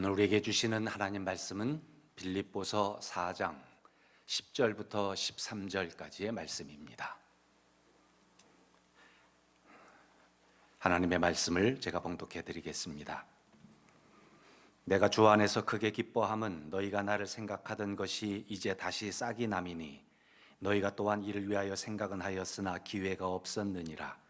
오늘 우리에게 주시는 하나님 말씀은 빌립보서 4장 10절부터 13절까지의 말씀입니다. 하나님의 말씀을 제가 봉독해 드리겠습니다. 내가 주 안에서 크게 기뻐함은 너희가 나를 생각하던 것이 이제 다시 싹이 남이니 너희가 또한 이를 위하여 생각은 하였으나 기회가 없었느니라.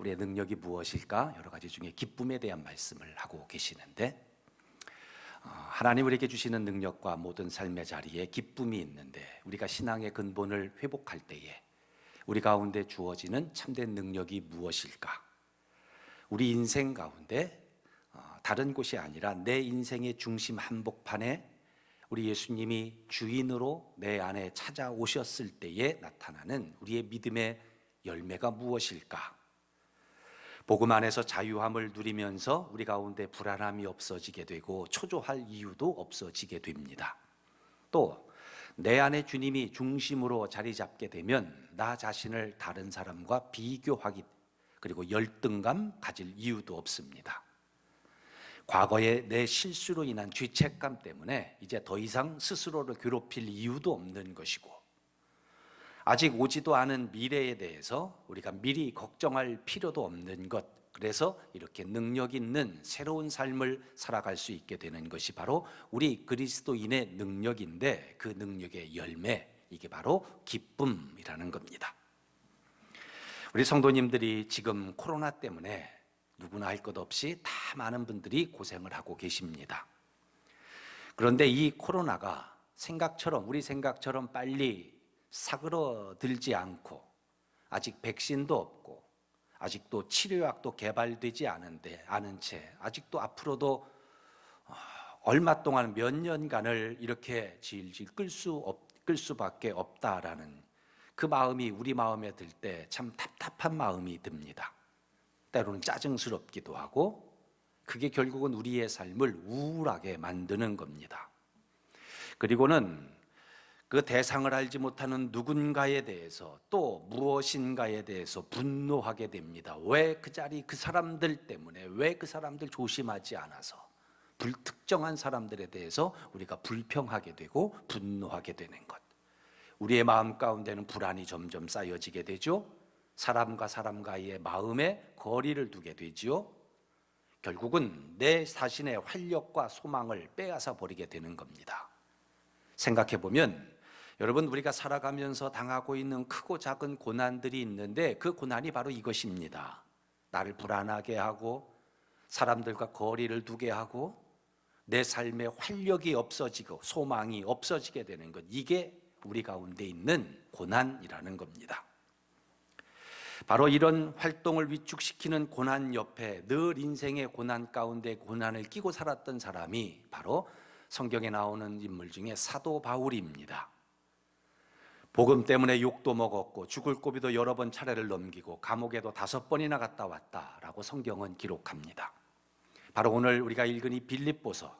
우리의 능력이 무엇일까? 여러 가지 중에 기쁨에 대한 말씀을 하고 계시는데, 어, 하나님 우리에게 주시는 능력과 모든 삶의 자리에 기쁨이 있는데, 우리가 신앙의 근본을 회복할 때에 우리 가운데 주어지는 참된 능력이 무엇일까? 우리 인생 가운데 어, 다른 곳이 아니라 내 인생의 중심 한복판에 우리 예수님이 주인으로 내 안에 찾아오셨을 때에 나타나는 우리의 믿음의 열매가 무엇일까? 복음 안에서 자유함을 누리면서 우리 가운데 불안함이 없어지게 되고 초조할 이유도 없어지게 됩니다. 또 내 안에 주님이 중심으로 자리 잡게 되면 나 자신을 다른 사람과 비교하기 그리고 열등감 가질 이유도 없습니다. 과거의 내 실수로 인한 죄책감 때문에 이제 더 이상 스스로를 괴롭힐 이유도 없는 것이고 아직 오지도 않은 미래에 대해서 우리가 미리 걱정할 필요도 없는 것 그래서 이렇게 능력 있는 새로운 삶을 살아갈 수 있게 되는 것이 바로 우리 그리스도인의 능력인데 그 능력의 열매 이게 바로 기쁨이라는 겁니다. 우리 성도님들이 지금 코로나 때문에 누구나 할 것 없이 다 많은 분들이 고생을 하고 계십니다. 그런데 이 코로나가 생각처럼, 우리 생각처럼 빨리 사그러들지 않고, 아직 백신도 없고, 아직도 치료약도 개발되지 않은데, 않은 채, 아직도 앞으로도 어, 얼마 동안 몇 년간을 이렇게 질질 끌수 없, 끌 수밖에 없다라는 그 마음이 우리 마음에 들 때 참 답답한 마음이 듭니다. 때로는 짜증스럽기도 하고 그게 결국은 우리의 삶을 우울하게 만드는 겁니다. 그리고는 그 대상을 알지 못하는 누군가에 대해서 또 무엇인가에 대해서 분노하게 됩니다. 왜 그 자리 그 사람들 때문에 왜 그 사람들 조심하지 않아서 불특정한 사람들에 대해서 우리가 불평하게 되고 분노하게 되는 것. 우리의 마음 가운데는 불안이 점점 쌓여지게 되죠. 사람과 사람 과의 마음에 거리를 두게 되지요. 결국은 내 자신의 활력과 소망을 빼앗아 버리게 되는 겁니다. 생각해 보면 여러분 우리가 살아가면서 당하고 있는 크고 작은 고난들이 있는데 그 고난이 바로 이것입니다. 나를 불안하게 하고 사람들과 거리를 두게 하고 내 삶의 활력이 없어지고 소망이 없어지게 되는 것 이게 우리 가운데 있는 고난이라는 겁니다. 바로 이런 활동을 위축시키는 고난 옆에 늘 인생의 고난 가운데 고난을 끼고 살았던 사람이 바로 성경에 나오는 인물 중에 사도 바울입니다. 복음 때문에 욕도 먹었고 죽을 고비도 여러 번 차례를 넘기고 감옥에도 다섯 번이나 갔다 왔다라고 성경은 기록합니다. 바로 오늘 우리가 읽은 이 빌립보서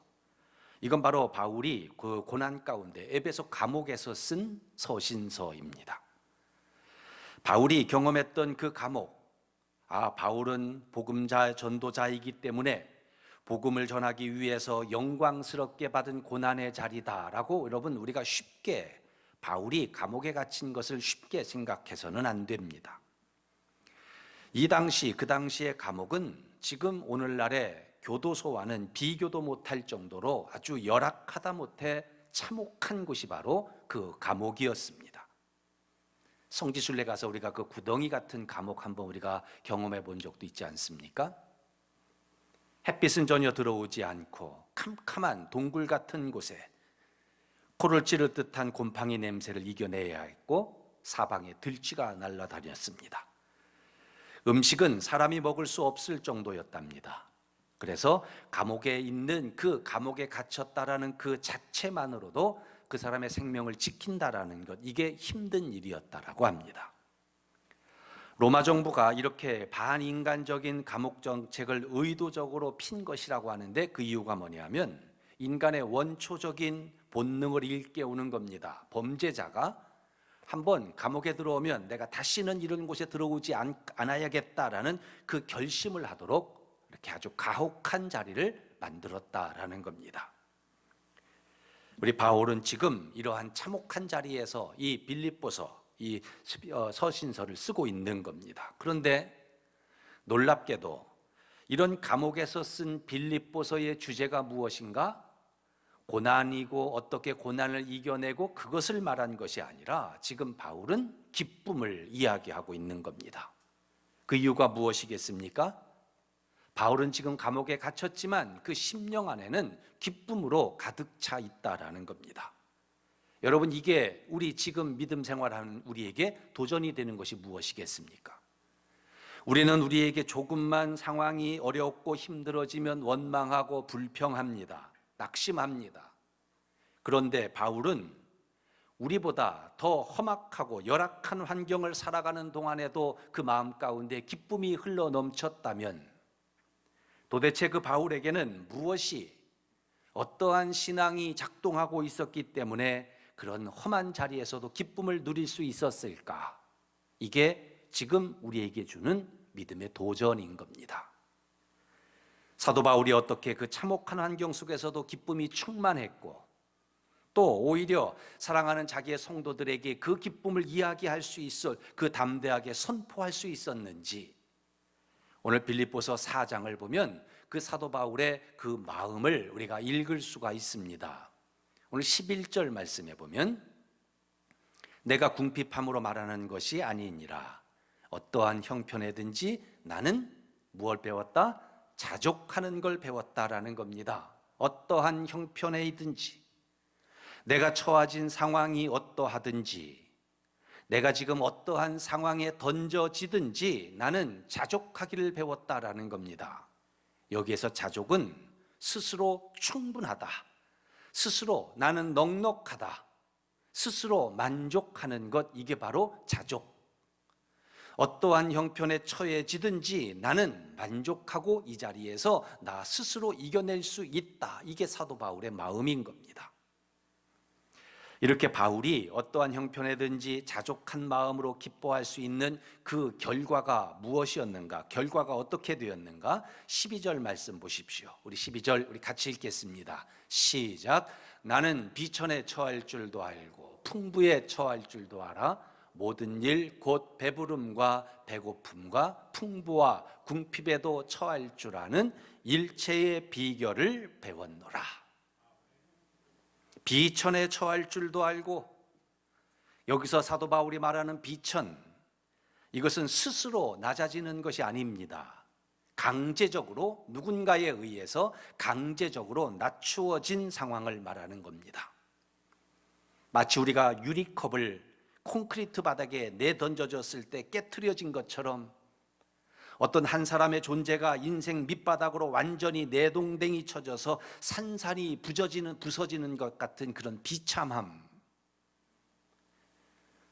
이건 바로 바울이 그 고난 가운데 에베소 감옥에서 쓴 서신서입니다. 바울이 경험했던 그 감옥, 아, 바울은 복음자, 전도자이기 때문에 복음을 전하기 위해서 영광스럽게 받은 고난의 자리다라고 여러분 우리가 쉽게 바울이 감옥에 갇힌 것을 쉽게 생각해서는 안 됩니다. 이 당시, 그 당시의 감옥은 지금 오늘날의 교도소와는 비교도 못할 정도로 아주 열악하다 못해 참혹한 곳이 바로 그 감옥이었습니다. 성지순례 가서 우리가 그 구덩이 같은 감옥 한번 우리가 경험해 본 적도 있지 않습니까? 햇빛은 전혀 들어오지 않고 캄캄한 동굴 같은 곳에 코를 찌를 듯한 곰팡이 냄새를 이겨내야 했고 사방에 들쥐가 날아다녔습니다. 음식은 사람이 먹을 수 없을 정도였답니다. 그래서 감옥에 있는 그 감옥에 갇혔다라는 그 자체만으로도 그 사람의 생명을 지킨다라는 것 이게 힘든 일이었다라고 합니다. 로마 정부가 이렇게 반인간적인 감옥 정책을 의도적으로 핀 것이라고 하는데 그 이유가 뭐냐면 인간의 원초적인 본능을 일깨우는 겁니다. 범죄자가 한번 감옥에 들어오면 내가 다시는 이런 곳에 들어오지 않, 않아야겠다라는 그 결심을 하도록 이렇게 아주 가혹한 자리를 만들었다라는 겁니다. 우리 바울은 지금 이러한 참혹한 자리에서 이 빌립보서 이 어, 서신서를 쓰고 있는 겁니다. 그런데 놀랍게도 이런 감옥에서 쓴 빌립보서의 주제가 무엇인가? 고난이고 어떻게 고난을 이겨내고 그것을 말한 것이 아니라 지금 바울은 기쁨을 이야기하고 있는 겁니다. 그 이유가 무엇이겠습니까? 바울은 지금 감옥에 갇혔지만 그 심령 안에는 기쁨으로 가득 차 있다라는 겁니다. 여러분 이게 우리 지금 믿음 생활하는 우리에게 도전이 되는 것이 무엇이겠습니까? 우리는 우리에게 조금만 상황이 어렵고 힘들어지면 원망하고 불평합니다. 낙심합니다. 그런데 바울은 우리보다 더 험악하고 열악한 환경을 살아가는 동안에도 그 마음 가운데 기쁨이 흘러 넘쳤다면 도대체 그 바울에게는 무엇이 어떠한 신앙이 작동하고 있었기 때문에 그런 험한 자리에서도 기쁨을 누릴 수 있었을까? 이게 지금 우리에게 주는 믿음의 도전인 겁니다. 사도 바울이 어떻게 그 참혹한 환경 속에서도 기쁨이 충만했고 또 오히려 사랑하는 자기의 성도들에게 그 기쁨을 이야기할 수 있어 그 담대하게 선포할 수 있었는지 오늘 빌립보서 4장을 보면 그 사도 바울의 그 마음을 우리가 읽을 수가 있습니다. 오늘 11절 말씀해 보면 내가 궁핍함으로 말하는 것이 아니니라 어떠한 형편에든지 나는 무엇 배웠다? 자족하는 걸 배웠다라는 겁니다. 어떠한 형편에든지 내가 처해진 상황이 어떠하든지 내가 지금 어떠한 상황에 던져지든지 나는 자족하기를 배웠다라는 겁니다. 여기에서 자족은 스스로 충분하다. 스스로 나는 넉넉하다. 스스로 만족하는 것 이게 바로 자족. 어떠한 형편에 처해지든지 나는 만족하고 이 자리에서 나 스스로 이겨낼 수 있다. 이게 사도 바울의 마음인 겁니다. 이렇게 바울이 어떠한 형편에든지 자족한 마음으로 기뻐할 수 있는 그 결과가 무엇이었는가? 결과가 어떻게 되었는가? 12절 말씀 보십시오. 우리 12절 우리 같이 읽겠습니다. 시작. 나는 비천에 처할 줄도 알고 풍부에 처할 줄도 알아. 모든 일 곧 배부름과 배고픔과 풍부와 궁핍에도 처할 줄 아는 일체의 비결을 배웠노라. 비천에 처할 줄도 알고 여기서 사도 바울이 말하는 비천 이것은 스스로 낮아지는 것이 아닙니다. 강제적으로 누군가에 의해서 강제적으로 낮추어진 상황을 말하는 겁니다. 마치 우리가 유리컵을 콘크리트 바닥에 내던져졌을 때 깨트려진 것처럼 어떤 한 사람의 존재가 인생 밑바닥으로 완전히 내동댕이 쳐져서 산산이 부서지는 부서지는 것 같은 그런 비참함.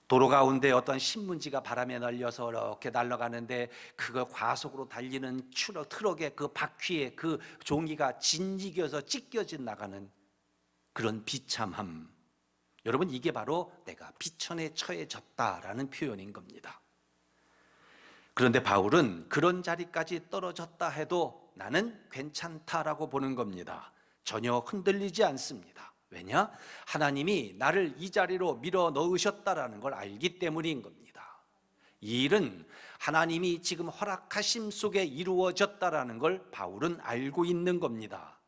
도로 가운데 어떤 신문지가 바람에 날려서 이렇게 날아가는데 그거 과속으로 달리는 트럭, 트럭의 그 바퀴에 그 종이가 진지겨서 찢겨져 나가는 그런 비참함. 여러분 이게 바로 내가 비천에 처해졌다라는 표현인 겁니다. 그런데 바울은 그런 자리까지 떨어졌다 해도 나는 괜찮다라고 보는 겁니다. 전혀 흔들리지 않습니다. 왜냐? 하나님이 나를 이 자리로 밀어 넣으셨다라는 걸 알기 때문인 겁니다. 이 일은 하나님이 지금 허락하심 속에 이루어졌다라는 걸 바울은 알고 있는 겁니다.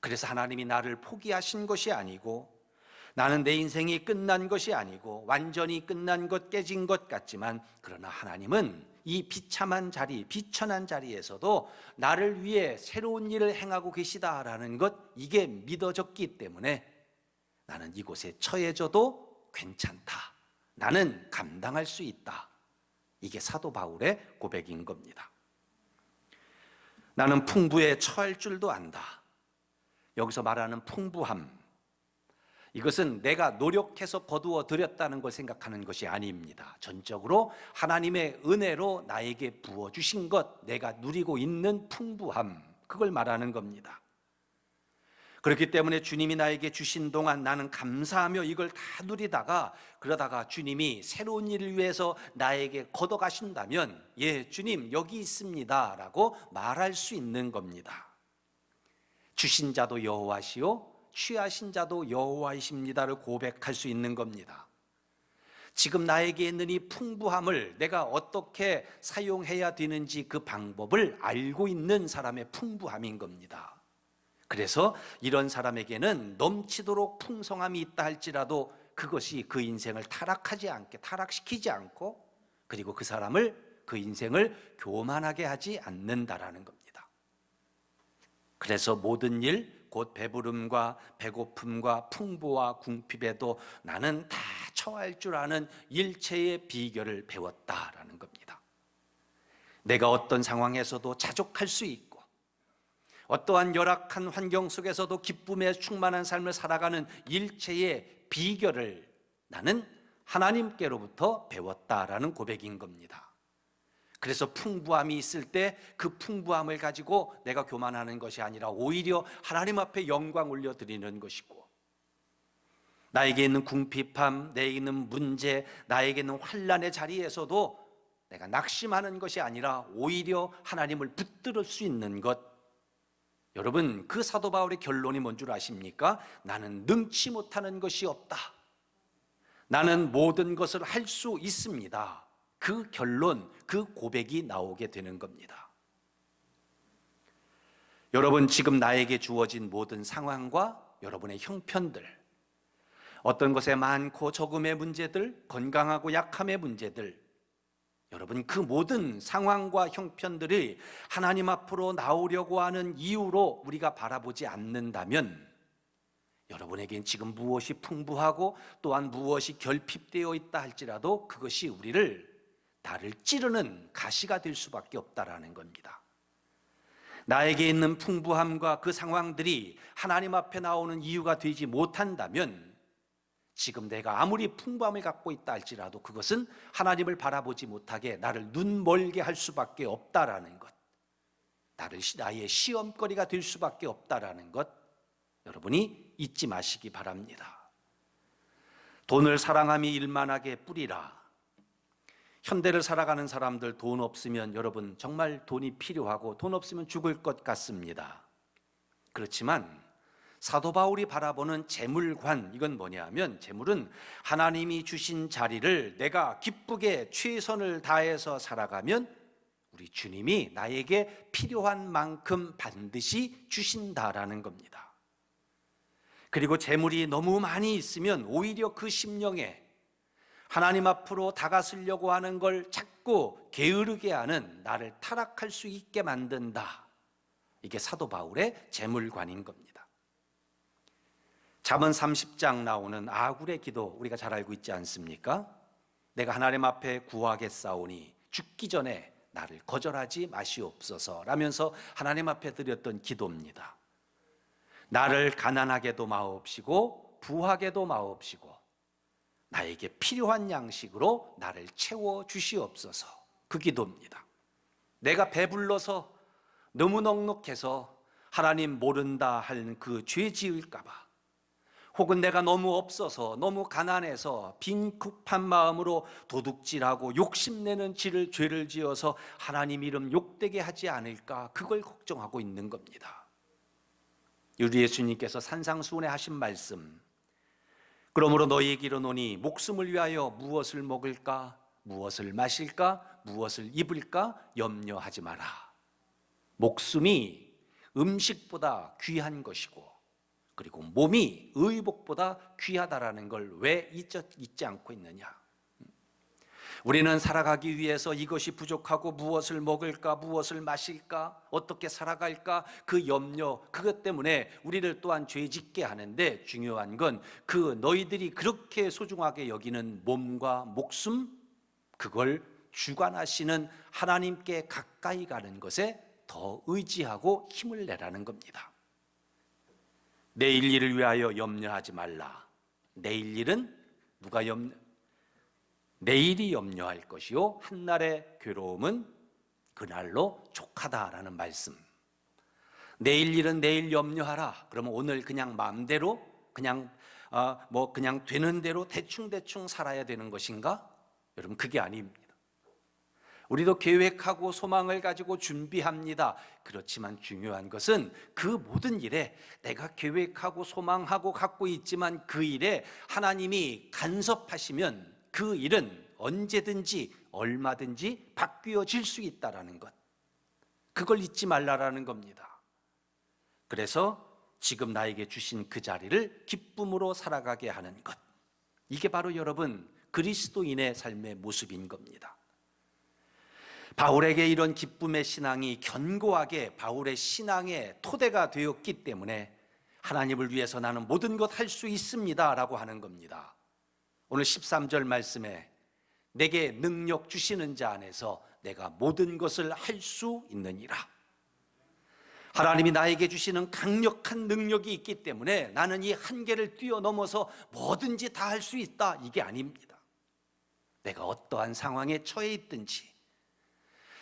그래서 하나님이 나를 포기하신 것이 아니고 나는 내 인생이 끝난 것이 아니고 완전히 끝난 것 깨진 것 같지만 그러나 하나님은 이 비참한 자리, 비천한 자리에서도 나를 위해 새로운 일을 행하고 계시다라는 것 이게 믿어졌기 때문에 나는 이곳에 처해져도 괜찮다. 나는 감당할 수 있다. 이게 사도 바울의 고백인 겁니다. 나는 풍부에 처할 줄도 안다. 여기서 말하는 풍부함. 이것은 내가 노력해서 거두어 들였다는 걸 생각하는 것이 아닙니다. 전적으로 하나님의 은혜로 나에게 부어 주신 것, 내가 누리고 있는 풍부함, 그걸 말하는 겁니다. 그렇기 때문에 주님이 나에게 주신 동안 나는 감사하며 이걸 다 누리다가 그러다가 주님이 새로운 일을 위해서 나에게 걷어가신다면 예, 주님 여기 있습니다 라고 말할 수 있는 겁니다. 주신 자도 여호와시요 취하신 자도 여호와이십니다를 고백할 수 있는 겁니다. 지금 나에게 있는 이 풍부함을 내가 어떻게 사용해야 되는지 그 방법을 알고 있는 사람의 풍부함인 겁니다. 그래서 이런 사람에게는 넘치도록 풍성함이 있다 할지라도 그것이 그 인생을 타락하지 않게 타락시키지 않고 그리고 그 사람을 그 인생을 교만하게 하지 않는다라는 겁니다. 그래서 모든 일, 곧 배부름과 배고픔과 풍부와 궁핍에도 나는 다 처할 줄 아는 일체의 비결을 배웠다라는 겁니다. 내가 어떤 상황에서도 자족할 수 있고 어떠한 열악한 환경 속에서도 기쁨에 충만한 삶을 살아가는 일체의 비결을 나는 하나님께로부터 배웠다라는 고백인 겁니다. 그래서 풍부함이 있을 때 그 풍부함을 가지고 내가 교만하는 것이 아니라 오히려 하나님 앞에 영광 올려드리는 것이고 나에게 있는 궁핍함, 내게 있는 문제, 나에게 있는 환란의 자리에서도 내가 낙심하는 것이 아니라 오히려 하나님을 붙들을 수 있는 것 여러분 그 사도 바울의 결론이 뭔 줄 아십니까? 나는 능치 못하는 것이 없다. 나는 모든 것을 할 수 있습니다. 그 결론, 그 고백이 나오게 되는 겁니다. 여러분 지금 나에게 주어진 모든 상황과 여러분의 형편들 어떤 것에 많고 적음의 문제들, 건강하고 약함의 문제들 여러분 그 모든 상황과 형편들이 하나님 앞으로 나오려고 하는 이유로 우리가 바라보지 않는다면 여러분에겐 지금 무엇이 풍부하고 또한 무엇이 결핍되어 있다 할지라도 그것이 우리를 나를 찌르는 가시가 될 수밖에 없다라는 겁니다. 나에게 있는 풍부함과 그 상황들이 하나님 앞에 나오는 이유가 되지 못한다면 지금 내가 아무리 풍부함을 갖고 있다 할지라도 그것은 하나님을 바라보지 못하게 나를 눈멀게 할 수밖에 없다라는 것. 나를 나의 시험거리가 될 수밖에 없다라는 것. 여러분이 잊지 마시기 바랍니다. 돈을 사랑함이 일만하게 뿌리라. 현대를 살아가는 사람들 돈 없으면 여러분 정말 돈이 필요하고 돈 없으면 죽을 것 같습니다. 그렇지만 사도 바울이 바라보는 재물관 이건 뭐냐면 재물은 하나님이 주신 자리를 내가 기쁘게 최선을 다해서 살아가면 우리 주님이 나에게 필요한 만큼 반드시 주신다라는 겁니다. 그리고 재물이 너무 많이 있으면 오히려 그 심령에 하나님 앞으로 다가서려고 하는 걸 자꾸 게으르게 하는 나를 타락할 수 있게 만든다. 이게 사도 바울의 재물관인 겁니다. 잠언 30장 나오는 아굴의 기도 우리가 잘 알고 있지 않습니까? 내가 하나님 앞에 구하겠사오니 죽기 전에 나를 거절하지 마시옵소서 라면서 하나님 앞에 드렸던 기도입니다. 나를 가난하게도 마옵시고 부하게도 마옵시고 나에게 필요한 양식으로 나를 채워 주시옵소서 그 기도입니다. 내가 배불러서 너무 넉넉해서 하나님 모른다 하는 그 죄 지을까봐 혹은 내가 너무 없어서 너무 가난해서 빈kup한 마음으로 도둑질하고 욕심내는 지를 죄를 지어서 하나님 이름 욕되게 하지 않을까 그걸 걱정하고 있는 겁니다. 우리 예수님께서 산상수훈에 하신 말씀 그러므로 너희에게 이르노니 목숨을 위하여 무엇을 먹을까 무엇을 마실까 무엇을 입을까 염려하지 마라. 목숨이 음식보다 귀한 것이고 그리고 몸이 의복보다 귀하다라는 걸 왜 잊지 않고 있느냐? 우리는 살아가기 위해서 이것이 부족하고 무엇을 먹을까, 무엇을 마실까, 어떻게 살아갈까, 그 염려, 그것 때문에 우리를 또한 죄 짓게 하는데 중요한 건 그 너희들이 그렇게 소중하게 여기는 몸과 목숨, 그걸 주관하시는 하나님께 가까이 가는 것에 더 의지하고 힘을 내라는 겁니다. 내일 일을 위하여 염려하지 말라. 내일 일은 누가 염려? 내일이 염려할 것이요 한날의 괴로움은 그날로 족하다라는 말씀. 내일 일은 내일 염려하라. 그러면 오늘 그냥 마음대로 그냥 아, 뭐 그냥 되는 대로 대충 대충 살아야 되는 것인가? 여러분 그게 아닙니다. 우리도 계획하고 소망을 가지고 준비합니다. 그렇지만 중요한 것은 그 모든 일에 내가 계획하고 소망하고 갖고 있지만 그 일에 하나님이 간섭하시면 그 일은 언제든지 얼마든지 바뀌어질 수 있다라는 것. 그걸 잊지 말라라는 겁니다. 그래서 지금 나에게 주신 그 자리를 기쁨으로 살아가게 하는 것. 이게 바로 여러분 그리스도인의 삶의 모습인 겁니다. 바울에게 이런 기쁨의 신앙이 견고하게 바울의 신앙의 토대가 되었기 때문에 하나님을 위해서 나는 모든 것 할 수 있습니다. 라고 하는 겁니다. 오늘 13절 말씀에 내게 능력 주시는 자 안에서 내가 모든 것을 할 수 있느니라. 하나님이 나에게 주시는 강력한 능력이 있기 때문에 나는 이 한계를 뛰어넘어서 뭐든지 다 할 수 있다. 이게 아닙니다. 내가 어떠한 상황에 처해 있든지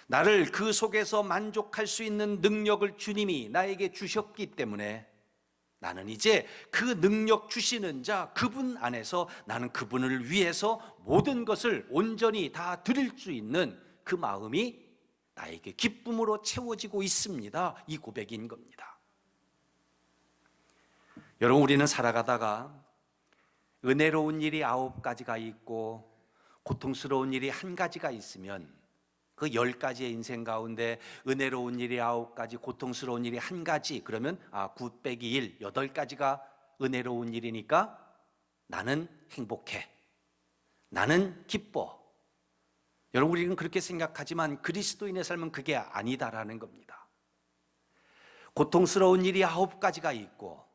나를 그 속에서 만족할 수 있는 능력을 주님이 나에게 주셨기 때문에 나는 이제 그 능력 주시는 자 그분 안에서 나는 그분을 위해서 모든 것을 온전히 다 드릴 수 있는 그 마음이 나에게 기쁨으로 채워지고 있습니다. 이 고백인 겁니다. 여러분 우리는 살아가다가 은혜로운 일이 아홉 가지가 있고 고통스러운 일이 한 가지가 있으면 그 열 가지의 인생 가운데 은혜로운 일이 아홉 가지, 고통스러운 일이 한 가지, 그러면 아, 9 빼기 1, 여덟 가지가 은혜로운 일이니까 나는 행복해. 나는 기뻐. 여러분, 우리는 그렇게 생각하지만 그리스도인의 삶은 그게 아니다라는 겁니다. 고통스러운 일이 아홉 가지가 있고,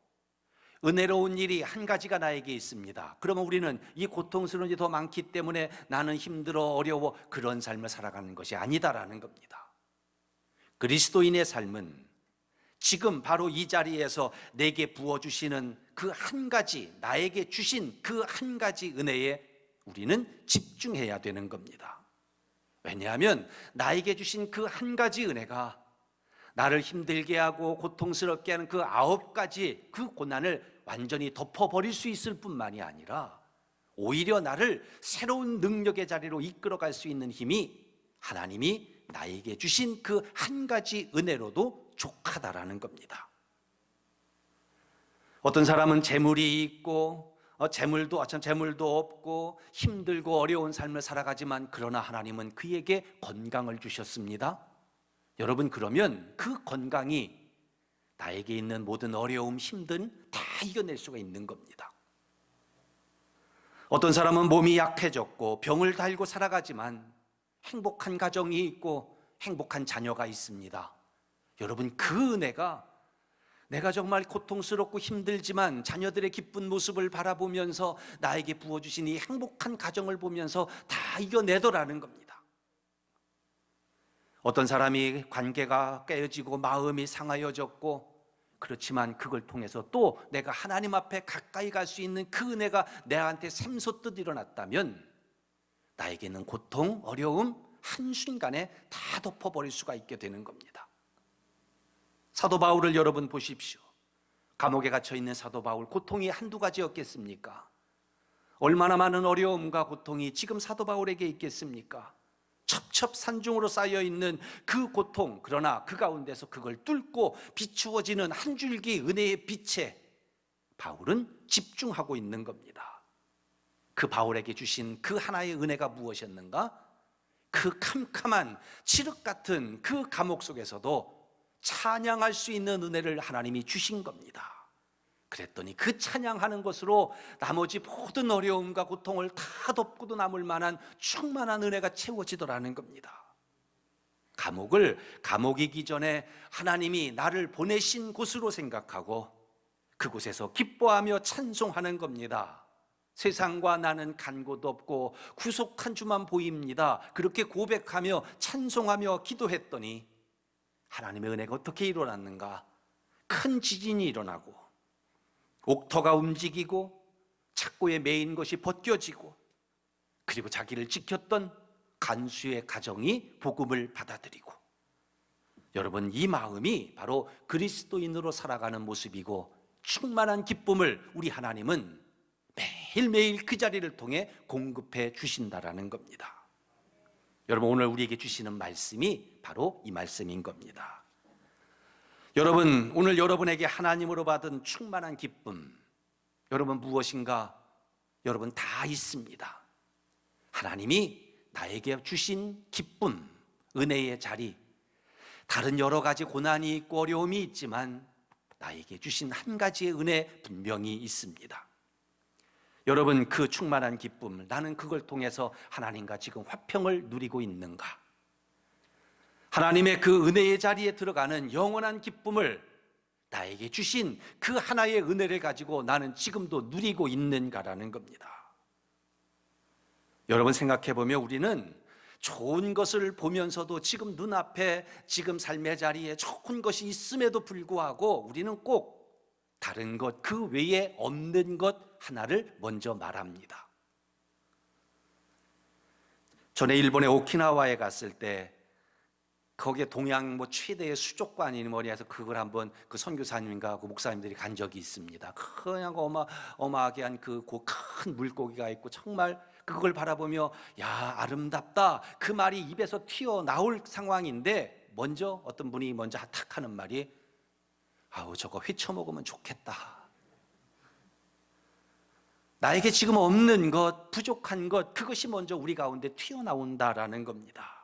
은혜로운 일이 한 가지가 나에게 있습니다. 그러면 우리는 이 고통스러운 일이 더 많기 때문에 나는 힘들어 어려워 그런 삶을 살아가는 것이 아니다라는 겁니다. 그리스도인의 삶은 지금 바로 이 자리에서 내게 부어주시는 그 한 가지, 나에게 주신 그 한 가지 은혜에 우리는 집중해야 되는 겁니다. 왜냐하면 나에게 주신 그 한 가지 은혜가 나를 힘들게 하고 고통스럽게 하는 그 아홉 가지 그 고난을 완전히 덮어버릴 수 있을 뿐만이 아니라 오히려 나를 새로운 능력의 자리로 이끌어갈 수 있는 힘이 하나님이 나에게 주신 그 한 가지 은혜로도 족하다라는 겁니다. 어떤 사람은 재물이 있고 어, 재물도 어참 재물도 없고 힘들고 어려운 삶을 살아가지만 그러나 하나님은 그에게 건강을 주셨습니다. 여러분 그러면 그 건강이 나에게 있는 모든 어려움, 힘든 다 이겨낼 수가 있는 겁니다. 어떤 사람은 몸이 약해졌고 병을 달고 살아가지만 행복한 가정이 있고 행복한 자녀가 있습니다. 여러분 그 은혜가 내가 정말 고통스럽고 힘들지만 자녀들의 기쁜 모습을 바라보면서 나에게 부어주신 이 행복한 가정을 보면서 다 이겨내더라는 겁니다. 어떤 사람이 관계가 깨어지고 마음이 상하여졌고 그렇지만 그걸 통해서 또 내가 하나님 앞에 가까이 갈 수 있는 그 은혜가 내한테 샘솟듯 일어났다면 나에게는 고통, 어려움 한순간에 다 덮어버릴 수가 있게 되는 겁니다. 사도 바울을 여러분 보십시오. 감옥에 갇혀 있는 사도 바울 고통이 한두 가지였겠습니까? 얼마나 많은 어려움과 고통이 지금 사도 바울에게 있겠습니까? 첩첩산중으로 쌓여 있는 그 고통, 그러나 그 가운데서 그걸 뚫고 비추어지는 한 줄기 은혜의 빛에 바울은 집중하고 있는 겁니다. 그 바울에게 주신 그 하나의 은혜가 무엇이었는가? 그 캄캄한 칠흑 같은 그 감옥 속에서도 찬양할 수 있는 은혜를 하나님이 주신 겁니다. 그랬더니 그 찬양하는 것으로 나머지 모든 어려움과 고통을 다 덮고도 남을 만한 충만한 은혜가 채워지더라는 겁니다. 감옥을 감옥이기 전에 하나님이 나를 보내신 곳으로 생각하고 그곳에서 기뻐하며 찬송하는 겁니다. 세상과 나는 간 곳 없고 구속한 주만 보입니다. 그렇게 고백하며 찬송하며 기도했더니 하나님의 은혜가 어떻게 일어났는가? 큰 지진이 일어나고 옥터가 움직이고 착고에 매인 것이 벗겨지고 그리고 자기를 지켰던 간수의 가정이 복음을 받아들이고 여러분 이 마음이 바로 그리스도인으로 살아가는 모습이고 충만한 기쁨을 우리 하나님은 매일매일 그 자리를 통해 공급해 주신다라는 겁니다. 여러분 오늘 우리에게 주시는 말씀이 바로 이 말씀인 겁니다. 여러분 오늘 여러분에게 하나님으로 받은 충만한 기쁨 여러분 무엇인가 여러분 다 있습니다. 하나님이 나에게 주신 기쁨, 은혜의 자리, 다른 여러 가지 고난이 있고 어려움이 있지만 나에게 주신 한 가지의 은혜 분명히 있습니다. 여러분 그 충만한 기쁨, 나는 그걸 통해서 하나님과 지금 화평을 누리고 있는가? 하나님의 그 은혜의 자리에 들어가는 영원한 기쁨을 나에게 주신 그 하나의 은혜를 가지고 나는 지금도 누리고 있는가라는 겁니다. 여러분 생각해 보면 우리는 좋은 것을 보면서도 지금 눈앞에 지금 삶의 자리에 좋은 것이 있음에도 불구하고 우리는 꼭 다른 것, 그 외에 없는 것 하나를 먼저 말합니다. 전에 일본의 오키나와에 갔을 때 거기에 동양 뭐 최대의 수족관이 해서 그걸 한번 그 선교사님과 그 목사님들이 간 적이 있습니다. 그냥 어마 어마하게 한 그 큰 물고기가 있고 정말 그걸 바라보며 야 아름답다 그 말이 입에서 튀어 나올 상황인데 먼저 어떤 분이 먼저 탁 하는 말이 아우 저거 회쳐 먹으면 좋겠다. 나에게 지금 없는 것, 부족한 것, 그것이 먼저 우리 가운데 튀어나온다라는 겁니다.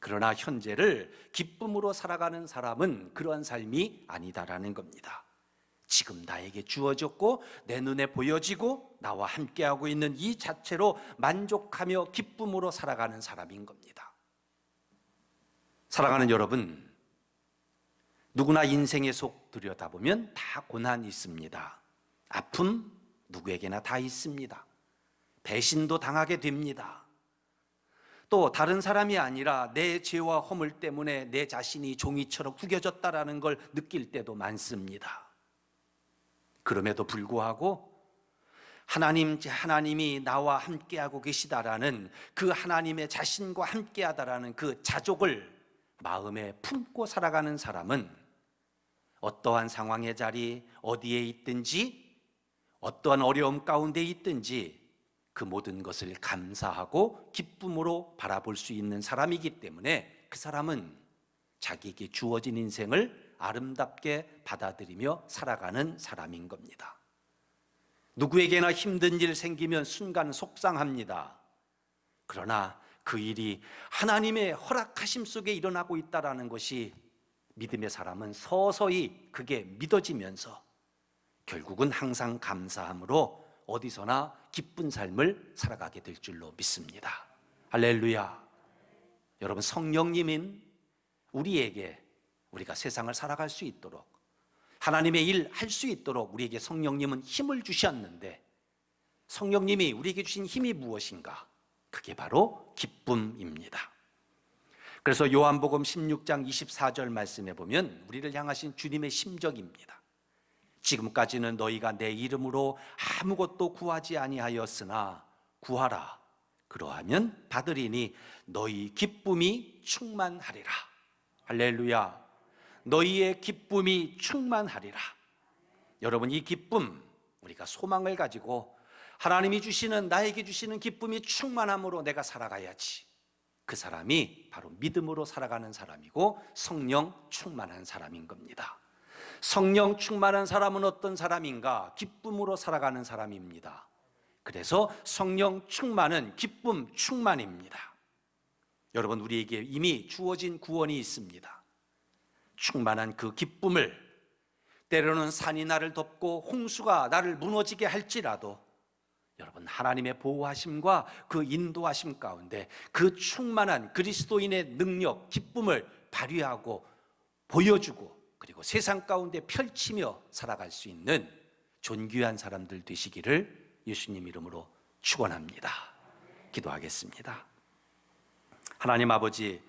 그러나 현재를 기쁨으로 살아가는 사람은 그러한 삶이 아니다라는 겁니다. 지금 나에게 주어졌고 내 눈에 보여지고 나와 함께하고 있는 이 자체로 만족하며 기쁨으로 살아가는 사람인 겁니다. 사랑하는 여러분, 누구나 인생의 속 들여다보면 다 고난이 있습니다. 아픔 누구에게나 다 있습니다. 배신도 당하게 됩니다. 또 다른 사람이 아니라 내 죄와 허물 때문에 내 자신이 종이처럼 구겨졌다라는 걸 느낄 때도 많습니다. 그럼에도 불구하고 하나님 하나님이 나와 함께하고 계시다라는 그 하나님의 자신과 함께하다라는 그 자족을 마음에 품고 살아가는 사람은 어떠한 상황의 자리 어디에 있든지 어떠한 어려움 가운데 있든지 그 모든 것을 감사하고 기쁨으로 바라볼 수 있는 사람이기 때문에 그 사람은 자기에게 주어진 인생을 아름답게 받아들이며 살아가는 사람인 겁니다. 누구에게나 힘든 일 생기면 순간 속상합니다. 그러나 그 일이 하나님의 허락하심 속에 일어나고 있다라는 것이 믿음의 사람은 서서히 그게 믿어지면서 결국은 항상 감사함으로 어디서나 기쁜 삶을 살아가게 될 줄로 믿습니다. 할렐루야. 여러분 성령님인 우리에게 우리가 세상을 살아갈 수 있도록 하나님의 일 할 수 있도록 우리에게 성령님은 힘을 주셨는데 성령님이 우리에게 주신 힘이 무엇인가? 그게 바로 기쁨입니다. 그래서 요한복음 16장 24절 말씀에 보면 우리를 향하신 주님의 심적입니다. 지금까지는 너희가 내 이름으로 아무것도 구하지 아니하였으나 구하라. 그러하면 받으리니 너희 기쁨이 충만하리라. 할렐루야. 너희의 기쁨이 충만하리라. 여러분 이 기쁨 우리가 소망을 가지고 하나님이 주시는 나에게 주시는 기쁨이 충만함으로 내가 살아가야지. 그 사람이 바로 믿음으로 살아가는 사람이고 성령 충만한 사람인 겁니다. 성령 충만한 사람은 어떤 사람인가? 기쁨으로 살아가는 사람입니다. 그래서 성령 충만은 기쁨 충만입니다. 여러분, 우리에게 이미 주어진 구원이 있습니다. 충만한 그 기쁨을 때로는 산이 나를 덮고 홍수가 나를 무너지게 할지라도 여러분 하나님의 보호하심과 그 인도하심 가운데 그 충만한 그리스도인의 능력, 기쁨을 발휘하고 보여주고 그리고 세상 가운데 펼치며 살아갈 수 있는 존귀한 사람들 되시기를 예수님 이름으로 축원합니다. 기도하겠습니다. 하나님 아버지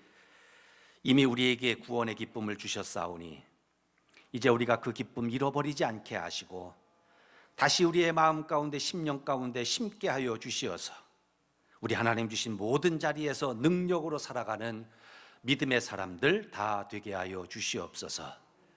이미 우리에게 구원의 기쁨을 주셨사오니 이제 우리가 그 기쁨 잃어버리지 않게 하시고 다시 우리의 마음 가운데 심령 가운데 심게 하여 주시어서 우리 하나님 주신 모든 자리에서 능력으로 살아가는 믿음의 사람들 다 되게 하여 주시옵소서.